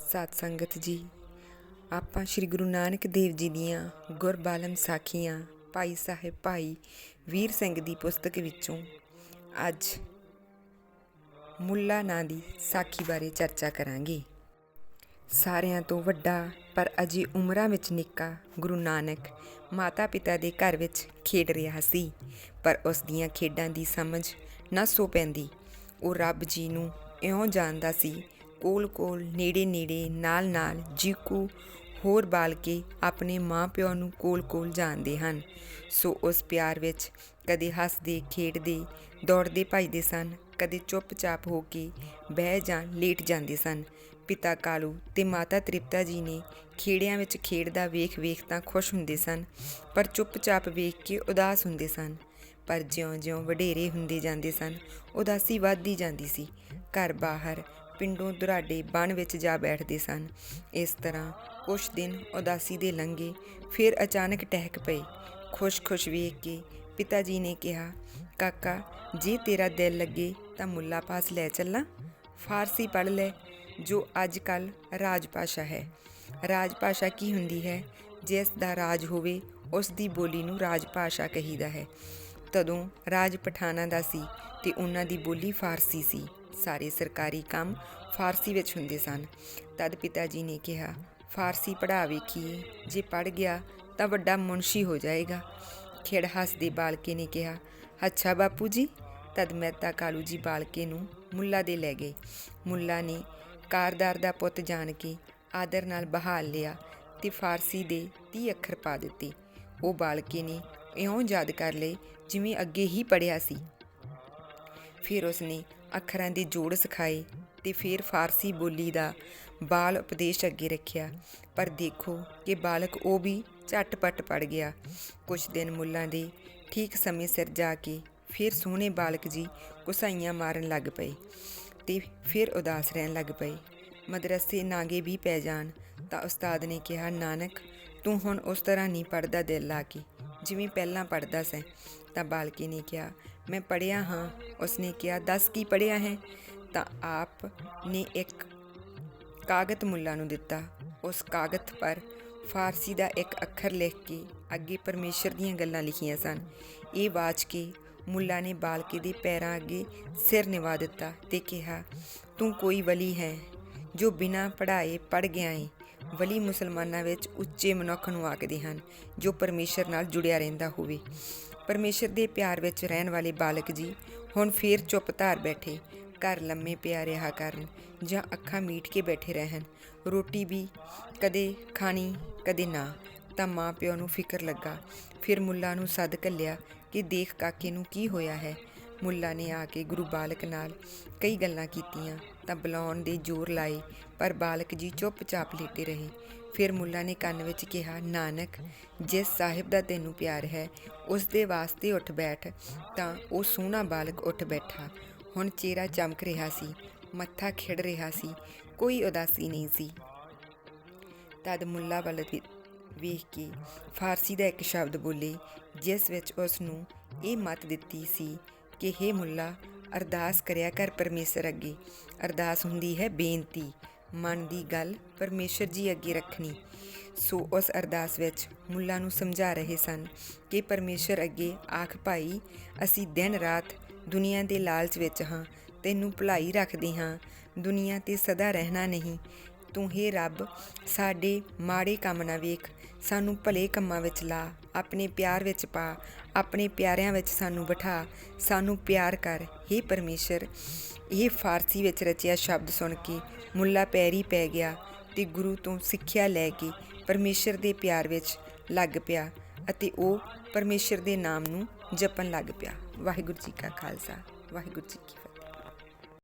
ਸਾਧ ਸੰਗਤ ਜੀ। ਆਪਾਂ ਸ੍ਰੀ ਗੁਰੂ ਨਾਨਕ ਦੇਵ ਜੀ ਦੀਆਂ ਗੁਰਬਾਲਮ ਸਾਖੀਆਂ ਭਾਈ ਸਾਹਿਬ ਭਾਈ ਵੀਰ ਸਿੰਘ ਦੀ ਪੁਸਤਕ ਵਿੱਚੋਂ ਅੱਜ ਮੁੱਲਾ ਨਾਂ ਦੀ ਸਾਖੀ ਬਾਰੇ ਚਰਚਾ ਕਰਾਂਗੇ। ਸਾਰਿਆਂ ਤੋਂ ਵੱਡਾ ਪਰ ਅਜੇ ਉਮਰਾਂ ਵਿੱਚ ਨਿੱਕਾ ਗੁਰੂ ਨਾਨਕ ਮਾਤਾ ਪਿਤਾ ਦੇ ਘਰ ਵਿੱਚ ਖੇਡ ਰਿਹਾ ਸੀ, ਪਰ ਉਸ ਦੀਆਂ ਖੇਡਾਂ ਦੀ ਸਮਝ ਨਾ ਸੋ ਪੈਂਦੀ। ਉਹ ਰੱਬ ਜੀ ਨੂੰ ਇਉਂ ਜਾਣਦਾ ਸੀ ਕੋਲ ਕੋਲ, ਨੇੜੇ ਨੇੜੇ, ਨਾਲ ਨਾਲ ਜੀਕੂ ਹੋਰ ਬਾਲ ਕੇ ਆਪਣੇ ਮਾਂ ਪਿਓ ਨੂੰ ਕੋਲ ਕੋਲ ਜਾਣਦੇ ਹਨ। ਸੋ ਉਸ ਪਿਆਰ ਵਿੱਚ ਕਦੇ ਹੱਸਦੇ, ਖੇਡਦੇ, ਦੌੜਦੇ ਭੱਜਦੇ ਸਨ, ਕਦੇ ਚੁੱਪਚਾਪ ਹੋ ਕੇ ਬਹਿ ਜਾਂ ਲੇਟ ਜਾਂਦੇ ਸਨ। ਪਿਤਾ ਕਾਲੂ ਤੇ ਮਾਤਾ ਤ੍ਰਿਪਤਾ ਜੀ ਨੇ ਖੇੜਿਆਂ ਵਿੱਚ ਖੇਡਦਾ ਵੇਖ ਵੇਖ ਤਾਂ ਖੁਸ਼ ਹੁੰਦੇ ਸਨ, ਪਰ ਚੁੱਪਚਾਪ ਵੇਖ ਕੇ ਉਦਾਸ ਹੁੰਦੇ ਸਨ। ਪਰ ਜਿਉਂ-ਜਿਉਂ ਵਡੇਰੇ ਹੁੰਦੇ ਜਾਂਦੇ ਸਨ, ਉਦਾਸੀ ਵੱਧਦੀ ਜਾਂਦੀ ਸੀ। ਘਰ ਬਾਹਰ ਪਿੰਡੋਂ ਦੁਰਾਡੇ ਬਣ ਵਿੱਚ ਜਾ ਬੈਠਦੇ ਸਨ। ਇਸ ਤਰ੍ਹਾਂ ਕੁਛ ਦਿਨ ਉਦਾਸੀ ਦੇ ਲੰਘੇ, ਫਿਰ ਅਚਾਨਕ ਟਹਿਕ ਪਏ। ਖੁਸ਼-ਖੁਸ਼ ਵੇਖ ਕੇ ਪਿਤਾ ਜੀ ਨੇ ਕਿਹਾ, ਕਾਕਾ, ਜੇ ਤੇਰਾ ਦਿਲ ਲੱਗੇ ਤਾਂ ਮੁੱਲਾ ਪਾਸ ਲੈ ਚੱਲਾਂ। ਫਾਰਸੀ ਪੜ੍ਹ ਲੈ, ਜੋ ਅੱਜ ਕੱਲ ਰਾਜ ਭਾਸ਼ਾ ਹੈ। ਰਾਜ ਭਾਸ਼ਾ ਕੀ ਹੁੰਦੀ ਹੈ? ਜਿਸ ਦਾ ਰਾਜ ਹੋਵੇ, ਉਸ ਦੀ ਬੋਲੀ ਨੂੰ ਰਾਜ ਭਾਸ਼ਾ ਕਹੀਦਾ ਹੈ। ਤਦੋਂ ਰਾਜ ਪਠਾਨਾਂ ਦਾ ਸੀ ਤੇ ਉਹਨਾਂ ਦੀ ਬੋਲੀ ਫਾਰਸੀ ਸੀ। ਸਾਰੇ ਸਰਕਾਰੀ ਕੰਮ ਫਾਰਸੀ ਵਿੱਚ ਹੁੰਦੇ ਸਨ। ਤਦ ਪਿਤਾ ਜੀ ਨੇ ਕਿਹਾ, ਫਾਰਸੀ ਪੜ੍ਹਾ ਵੇਖੀਏ ਜੇ ਪੜ੍ਹ ਗਿਆ ਤਾਂ ਵੱਡਾ ਮੁਨਸ਼ੀ ਹੋ ਜਾਏਗਾ। ਖੇੜ ਹੱਸਦੇ ਬਾਲਕੇ ਨੇ ਕਿਹਾ, ਅੱਛਾ ਬਾਪੂ ਜੀ। ਤਦ ਮਹਿਤਾ ਕਾਲੂ ਜੀ ਬਾਲਕੇ ਨੂੰ ਮੁੱਲਾ ਦੇ ਲੈ ਗਏ। ਮੁੱਲਾ ਨੇ ਕਾਰਦਾਰ ਦਾ ਪੁੱਤ ਜਾਣ ਕੇ ਆਦਰ ਨਾਲ ਬਹਾਲ ਲਿਆ ਤੇ ਫਾਰਸੀ ਦੇ 30 ਅੱਖਰ ਪਾ ਦਿੱਤੇ। ਉਹ ਬਾਲਕੇ ਨੇ ਇਉਂ ਯਾਦ ਕਰ ਲਏ ਜਿਵੇਂ ਅੱਗੇ ਹੀ ਪੜਿਆ ਸੀ। ਫਿਰ ਉਸਨੇ ਅੱਖਰਾਂ ਦੀ ਜੋੜ ਸਿਖਾਏ ਤੇ ਫਿਰ ਫਾਰਸੀ ਬੋਲੀ ਦਾ ਬਾਲ ਉਪਦੇਸ਼ ਅੱਗੇ ਰੱਖਿਆ। ਪਰ ਦੇਖੋ ਕਿ ਬਾਲਕ ਉਹ ਵੀ ਝਟਪਟ ਪੜ ਗਿਆ। ਕੁਝ ਦਿਨ ਮੁੱਲਾਂ ਦੇ ਠੀਕ ਸਮੇਂ ਸਿਰ ਜਾ ਕੇ ਫਿਰ ਸੋਹਣੇ ਬਾਲਕ ਜੀ ਕੁਸਾਈਆਂ ਮਾਰਨ ਲੱਗ ਪਏ ਤੇ ਫਿਰ ਉਦਾਸ ਰਹਿਣ ਲੱਗ ਪਏ। ਮਦਰਸੇ ਨਾਗੇ ਵੀ ਪੈ ਜਾਣ ਤਾਂ ਉਸਤਾਦ ਨੇ ਕਿਹਾ, ਨਾਨਕ, ਤੂੰ ਹੁਣ ਉਸ ਤਰ੍ਹਾਂ ਨਹੀਂ ਪੜਦਾ ਦਿਲ ਲਾ ਕੇ। ਜਿਵੇਂ ਪਹਿਲਾਂ ਪੜਦਾ ਸੈਂ, ਤਾਂ ਬਾਲਕੇ ਨੇ ਕਿਹਾ, ਮੈਂ ਪੜਿਆ ਹਾਂ। ਉਸਨੇ ਕਿਹਾ, ਦੱਸ ਕੀ ਪੜਿਆ ਹੈ? ਤਾਂ ਆਪ ਨੇ ਇੱਕ ਕਾਗਤ ਮੁੱਲਾ ਨੂੰ ਦਿੱਤਾ। ਉਸ ਕਾਗਤ ਪਰ ਫਾਰਸੀ ਦਾ ਇੱਕ ਅੱਖਰ ਲਿਖ ਕੇ ਅੱਗੇ ਪਰਮੇਸ਼ਰ ਦੀਆਂ ਗੱਲਾਂ ਲਿਖੀਆਂ ਸਨ। ਇਹ ਬਾਚ ਕੇ ਮੁੱਲਾ ਨੇ ਬਾਲਕੇ ਦੇ ਪੈਰਾਂ ਅੱਗੇ ਸਿਰ ਨਿਵਾ ਦਿੱਤਾ ਤੇ ਕਿਹਾ, ਤੂੰ ਕੋਈ ਵਲੀ ਹੈ ਜੋ ਬਿਨਾਂ ਪੜ੍ਹਾਏ ਪੜ ਗਿਆ ਏ। ਵਲੀ ਮੁਸਲਮਾਨਾਂ ਵਿੱਚ ਉੱਚੇ ਮਨੁੱਖ ਨੂੰ ਆਖਦੇ ਹਨ, ਜੋ ਪਰਮੇਸ਼ਰ ਨਾਲ ਜੁੜਿਆ ਰਹਿੰਦਾ ਹੋਵੇ। ਪਰਮੇਸ਼ਰ ਦੇ ਪਿਆਰ ਵਿੱਚ ਰਹਿਣ ਵਾਲੇ ਬਾਲਕ ਜੀ, ਹੁਣ ਫੇਰ ਚੁੱਪ ਧਾਰ ਬੈਠੇ, ਘਰ ਲੰਮੇ ਪਿਆ ਰਿਹਾ ਕਰਨ, ਜਾਂ ਅੱਖਾਂ ਮੀਟ ਕੇ ਬੈਠੇ ਰਹਿਣ। ਰੋਟੀ ਵੀ ਕਦੇ ਖਾਣੀ, ਕਦੇ ਨਾ, ਤਾਂ ਮਾਂ ਪਿਓ ਨੂੰ ਫਿਕਰ ਲੱਗਾ। ਫਿਰ ਮੁੱਲਾ ਨੂੰ ਸੱਦ ਘੱਲਿਆ ਕਿ ਦੇਖ ਕਾਕੇ ਨੂੰ ਕੀ ਹੋਇਆ ਹੈ। ਮੁੱਲਾ ਨੇ ਆ ਕੇ ਗੁਰੂ ਬਾਲਕ ਨਾਲ ਕਈ ਗੱਲਾਂ ਕੀਤੀਆਂ, ਤਾਂ ਬੁਲਾਉਣ ਦੇ ਜ਼ੋਰ ਲਾਏ, ਪਰ ਬਾਲਕ ਜੀ ਚੁੱਪਚਾਪ ਲੇਟੇ ਰਹੇ। ਫਿਰ ਮੁੱਲਾ ਨੇ ਕੰਨ ਵਿੱਚ ਕਿਹਾ, ਨਾਨਕ, ਜਿਸ ਸਾਹਿਬ ਦਾ ਤੈਨੂੰ ਪਿਆਰ ਹੈ, ਉਸ ਦੇ ਵਾਸਤੇ ਉੱਠ ਬੈਠ। ਤਾਂ ਉਹ ਸੋਹਣਾ ਬਾਲਕ ਉੱਠ ਬੈਠਾ। ਹੁਣ ਚਿਹਰਾ ਚਮਕ ਰਿਹਾ ਸੀ, ਮੱਥਾ ਖਿੜ ਰਿਹਾ ਸੀ, ਕੋਈ ਉਦਾਸੀ ਨਹੀਂ ਸੀ। ਤਦ ਮੁੱਲਾ ਵੱਲ ਵੇਖ ਕੇ ਫਾਰਸੀ ਦਾ ਇੱਕ ਸ਼ਬਦ ਬੋਲੇ, ਜਿਸ ਵਿੱਚ ਉਸ ਨੂੰ ਇਹ ਮਤ ਦਿੱਤੀ ਸੀ ਕਿ ਹੇ ਮੁੱਲਾ, ਅਰਦਾਸ ਕਰਿਆ ਕਰ ਪਰਮੇਸ਼ਰ ਅੱਗੇ। ਅਰਦਾਸ ਹੁੰਦੀ ਹੈ ਬੇਨਤੀ, ਮਨ ਦੀ ਗੱਲ ਪਰਮੇਸ਼ਰ ਜੀ ਅੱਗੇ ਰੱਖਣੀ। ਸੋ ਉਸ ਅਰਦਾਸ ਵਿੱਚ ਮੁੱਲਾ ਨੂੰ ਸਮਝਾ ਰਹੇ ਸਨ ਕਿ ਪਰਮੇਸ਼ਰ ਅੱਗੇ ਆਖ, ਭਾਈ, ਅਸੀਂ ਦਿਨ ਰਾਤ ਦੁਨੀਆ ਦੇ ਲਾਲਚ ਵਿੱਚ ਹਾਂ, ਤੈਨੂੰ ਭੁਲਾਈ ਰੱਖਦੇ ਹਾਂ। ਦੁਨੀਆ ਤੇ ਸਦਾ ਰਹਿਣਾ ਨਹੀਂ। ਤੂੰ ਹੀ ਰੱਬ, ਸਾਡੇ ਮਾੜੇ ਕੰਮ ਨਾ ਵੇਖ। ਸਾਨੂੰ ਭਲੇ ਕੰਮਾਂ ਵਿੱਚ ਲਾ, ਆਪਣੇ ਪਿਆਰ ਵਿੱਚ ਪਾ ਆਪਣੇ ਪਿਆਰਿਆਂ ਵਿੱਚ ਸਾਨੂੰ ਬਿਠਾ, ਸਾਨੂੰ ਪਿਆਰ ਕਰ। हे ਪਰਮੇਸ਼ਰ, ਇਹ ਫਾਰਸੀ ਵਿੱਚ ਰਚਿਆ ਸ਼ਬਦ ਸੁਣ ਕੇ ਮੁੱਲਾ ਪੈਰੀ ਪੈ ਗਿਆ ਤੇ ਗੁਰੂ ਤੋਂ ਸਿੱਖਿਆ ਲੈ ਕੇ ਪਰਮੇਸ਼ਰ ਦੇ ਪਿਆਰ ਵਿੱਚ ਲੱਗ ਪਿਆ ਅਤੇ ਉਹ ਪਰਮੇਸ਼ਰ ਦੇ ਨਾਮ ਨੂੰ ਜਪਣ ਲੱਗ ਪਿਆ। ਵਾਹਿਗੁਰੂ ਜੀ ਕਾ ਖਾਲਸਾ, ਵਾਹਿਗੁਰੂ ਜੀ ਕੀ